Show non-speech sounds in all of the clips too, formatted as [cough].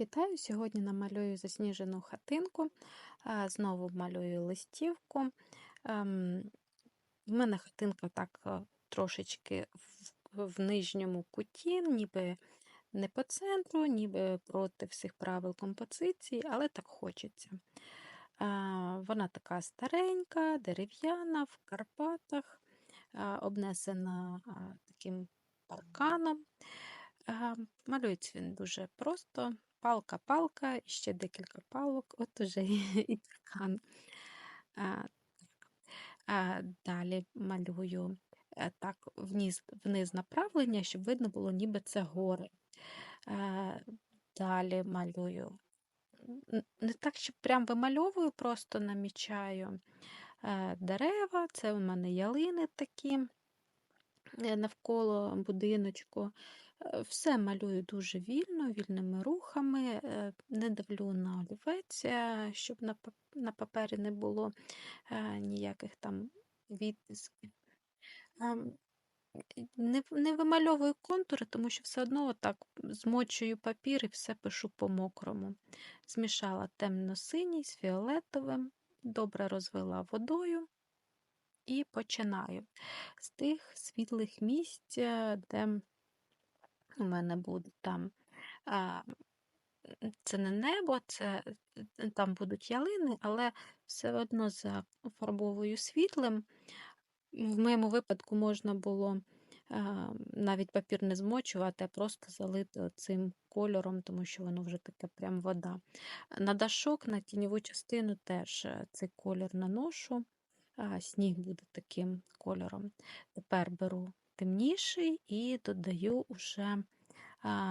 Вітаю! Сьогодні намалюю засніжену хатинку, знову малюю листівку. Ем, В мене хатинка так трошечки в, нижньому куті, ніби не по центру, ніби проти всіх правил композиції, але так хочеться. Вона така старенька, дерев'яна, в Карпатах, обнесена таким парканом. Малюється він дуже просто. Палка-палка, ще декілька палок, от уже [laughs] і, а, Далі малюю е, так вниз, вниз направлення, щоб видно було, ніби це гори. Далі малюю. Не так, що прям вимальовую, просто намічаю е, дерева. Це у мене ялини такі е, навколо будиночку. Е, Все малюю дуже вільно, вільними рухами, е, не давлю на олівець, е, щоб на папері не було ніяких там відтисків. Ем, Не, не вимальовую контури, тому що все одно так змочую папір і все пишу по-мокрому. Змішала темно-синій з фіолетовим, добре розвела водою і починаю з тих світлих місць, де у мене буде там. А, Це не небо, це е, там будуть ялини, але все одно зафарбовую світлим. В моєму випадку можна було а, навіть папір не змочувати, а просто залити цим кольором, тому що воно вже таке прям вода. На дашок, на тіньову частину теж е, цей колір наношу, а, сніг буде таким кольором. Тепер беру темніший і додаю уже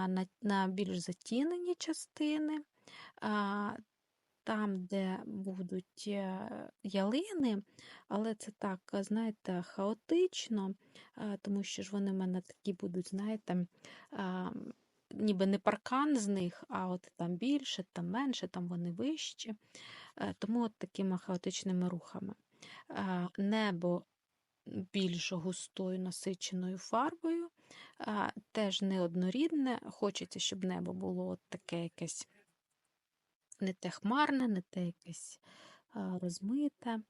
на, на більш затінені частини. Там, де будуть е, ялини, але це так, е, знаєте, хаотично, тому що ж вони в мене такі будуть, знаєте, ніби не паркан з них, а от там більше, там менше, там вони вищі. Е, Тому от такими хаотичними рухами. Небо більш густою насиченою фарбою, теж неоднорідне. Хочеться, щоб небо було таке якесь не те хмарне, не те якесь розмите.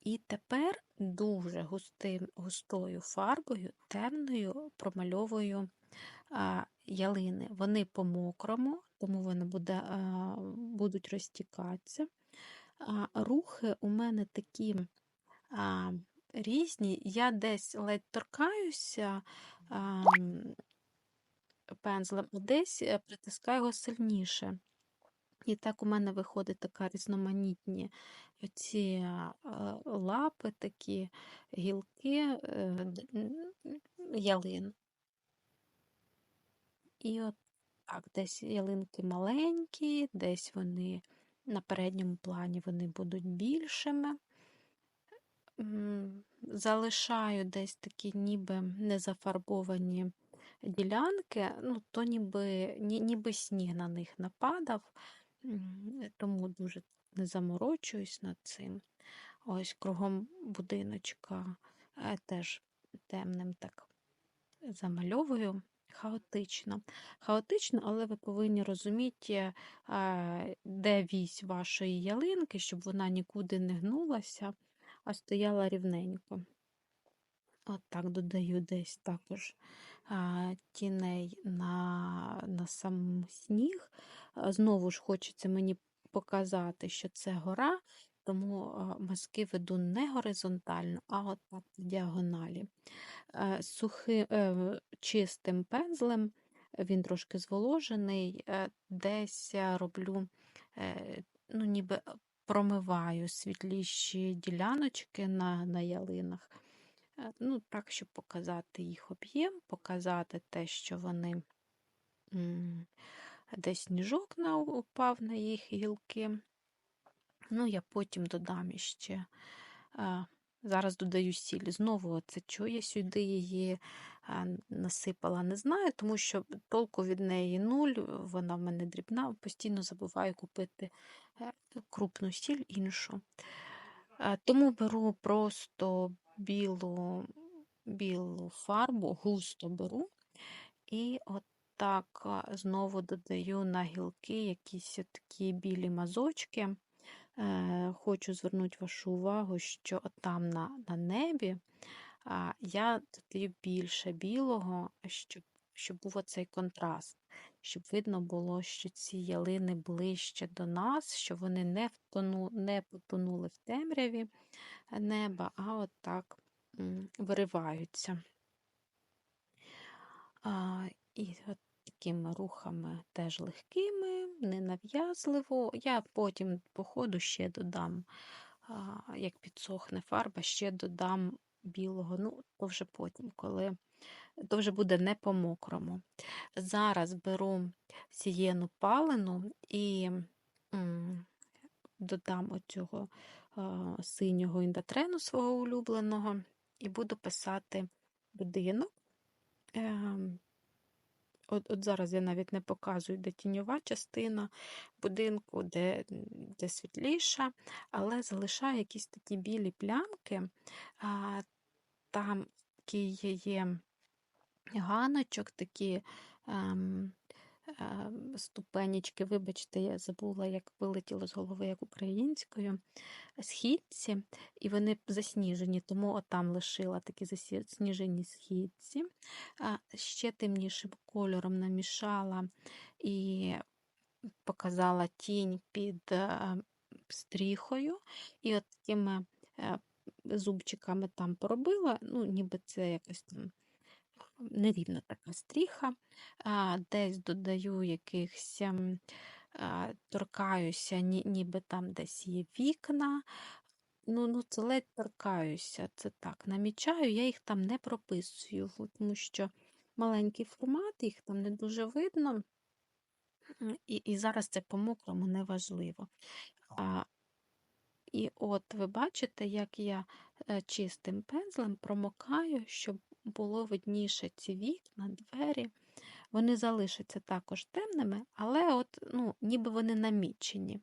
І тепер дуже густим, густою фарбою, темною промальовую ялини. Вони по-мокрому, тому вони буде, будуть розтікатися. Рухи у мене такі різні. Я десь ледь торкаюся а, пензлем, а десь е, притискаю його сильніше. І так у мене виходить така різноманітні ці лапи, такі гілки е, ялин. І от так, десь ялинки маленькі, десь вони на передньому плані вони будуть більшими. Залишаю десь такі ніби незафарбовані ділянки, ну, то ніби, ні, ніби сніг на них нападав, тому дуже не заморочуюсь над цим. Ось кругом будиночка е, теж темним так замальовую. Хаотично. Хаотично, але ви повинні розуміти, е, де вісь вашої ялинки, щоб вона нікуди не гнулася, а стояла рівненько. От так додаю десь також тіней на, на сам сніг. Знову ж хочеться мені показати, що це гора, тому мазки веду не горизонтально, а от так в діагоналі. Е, Сухим, е, чистим пензлем, він трошки зволожений, е, десь роблю, ну, ніби промиваю світліші діляночки на, на ялинах. Е, Ну, так, щоб показати їх об'єм, показати те, що вони десь сніжок упав на їх гілки. Ну, я потім додам іще. а, Зараз додаю сіль. Знову це я сюди її насипала, не знаю, тому що толку від неї нуль, вона в мене дрібна, постійно забуваю купити е, крупну сіль іншу. Е, Тому беру просто білу, білу фарбу, густо беру, і от так знову додаю на гілки якісь такі білі мазочки. Е, Хочу звернути вашу увагу, що там на, на небі а, я додаю більше білого, щоб, щоб був оцей контраст, щоб видно було, що ці ялини ближче до нас, що вони не, втону, не потонули в темряві неба, а от так вириваються. А, І от такими рухами теж легкими, ненав'язливо. Я потім, по ходу, ще додам, як підсохне фарба, ще додам білого. Ну, то вже потім, коли то вже буде не по-мокрому. Зараз беру сієну палену і м, додам оцього а, синього індатрену свого улюбленого, і буду писати будинок. Ем, От, от зараз я навіть не показую, де тіньова частина будинку, де, де світліша, але залишаю якісь такі білі плямки. А, Там такий є ганочок, такі ем, ем, ступенечки, вибачте, я забула, як вилетіло з голови, як українською, східці, і вони засніжені, тому отам лишила такі засніжені східці. А, Ще темнішим кольором намішала і показала тінь під е, стріхою, і от такими е, зубчиками там поробила, ну, ніби це якось там нерівна така стріха, а, десь додаю якихось, ем, а, торкаюся, ні, ніби там десь є вікна. Ну, ну, це ледь торкаюся, це так, намічаю, я їх там не прописую, тому що маленький формат, їх там не дуже видно. І і зараз це по-мокрому неважливо. А, І от ви бачите, як я е, чистим пензлем промокаю, щоб було видніше ці вікна, двері. Вони залишаться також темними, але от, ну, ніби вони намічені.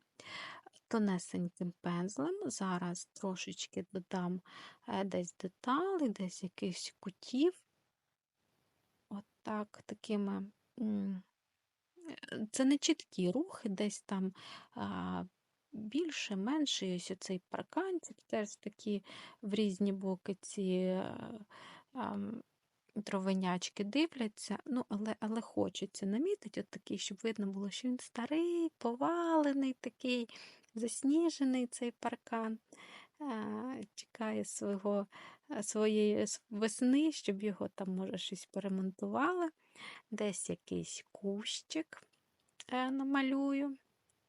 Тонесеньким пензлем. Зараз трошечки додам е, десь деталей, десь якихось кутів. От так, такими. Це не чіткі рухи, десь там більше, менше. І ось оцей парканчик теж такі в різні боки ці травенячки дивляться, ну, але але хочеться намітити, от такий, щоб видно було, що він старий, повалений, такий засніжений цей паркан. Чекає свого, своєї весни, щоб його там, може, щось перемонтували. Десь якийсь кущик е, намалюю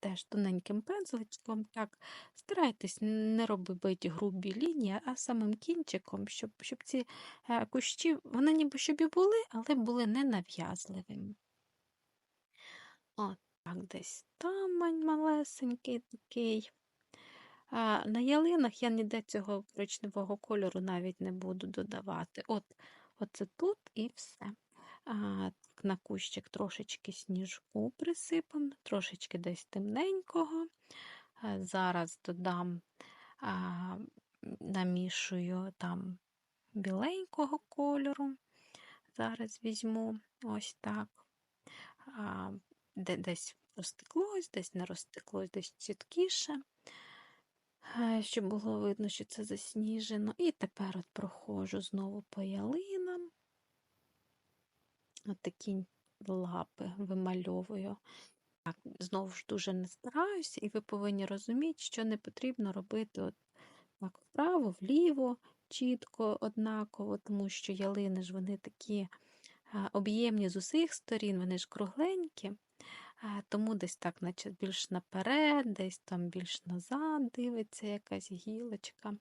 теж тоненьким пензличком. так, Старайтесь не робити грубі лінії, а самим кінчиком, щоб щоб ці е, кущі, вони ніби щоб і були, але були ненав'язливими. От так, десь там малесенький такий. А, На ялинах я ніде цього коричневого кольору навіть не буду додавати. От, Оце тут і все. А, на кущик трошечки сніжку присипано, трошечки десь темненького. Зараз додам, намішую там біленького кольору. Зараз візьму ось так. Десь розтеклось, десь не розтеклось, десь чіткіше, щоб було видно, що це засніжено. І тепер от проходжу знову по ялинам. Такі лапи вимальовую. Так, Знову ж дуже не стараюся, і ви повинні розуміти, що не потрібно робити от так вправо, вліво, чітко, однаково, тому що ялини ж вони такі об'ємні з усіх сторін, вони ж кругленькі, тому десь так, наче більш наперед, десь там більш назад дивиться якась гілочка.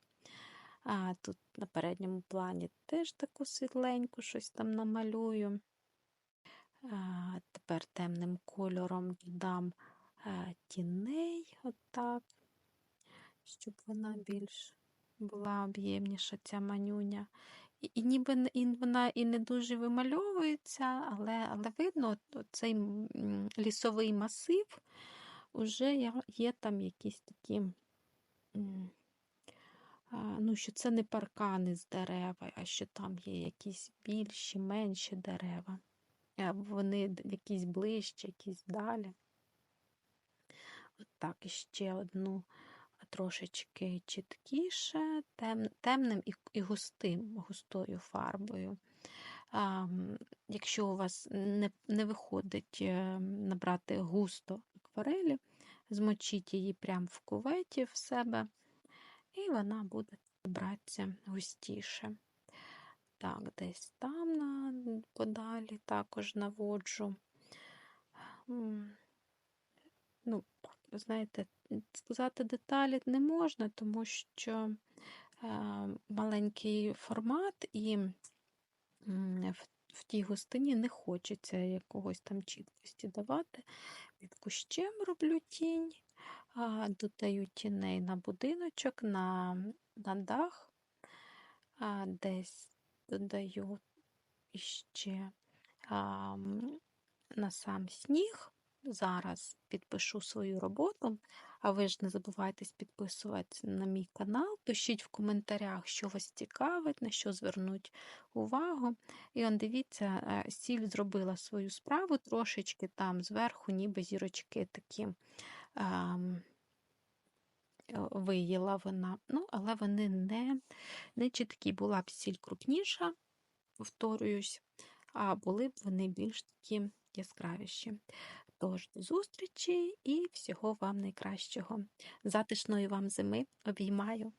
А Тут на передньому плані теж таку світленьку щось там намалюю. Тепер темним кольором додам тіней, отак, щоб вона більш була об'ємніша, ця манюня. І, і ніби і вона і не дуже вимальовується, але але видно, цей лісовий масив вже є там якісь такі, ну, що це не паркани з дерева, а що там є якісь більші, менші дерева. Вони якісь ближче, якісь далі. От так, і ще одну трошечки чіткіше, тем, темним і, і густим, густою фарбою. А, якщо у вас не, не виходить е, набрати густо акварелі, змочіть її прямо в куветі в себе, і вона буде братися густіше. Так, десь там на, подалі також наводжу. Ну, знаєте, сказати деталі не можна, тому що е, маленький формат і в, тій густині не хочеться якогось там чіткості давати. Під кущем роблю тінь, додаю тіней на будиночок, на, на дах, десь додаю іще а, на сам сніг. Зараз підпишу свою роботу, а ви ж не забувайте підписуватися на мій канал. Пишіть в коментарях, що вас цікавить, на що звернуть увагу. І он дивіться, е, сіль зробила свою справу трошечки там зверху, ніби зірочки такі ем, виїла вона. Ну, але вони не, не чіткі. Була б сіль крупніша, повторююсь, а були б вони більш такі яскравіші. Тож, до зустрічі і всього вам найкращого. Затишної вам зими. Обіймаю!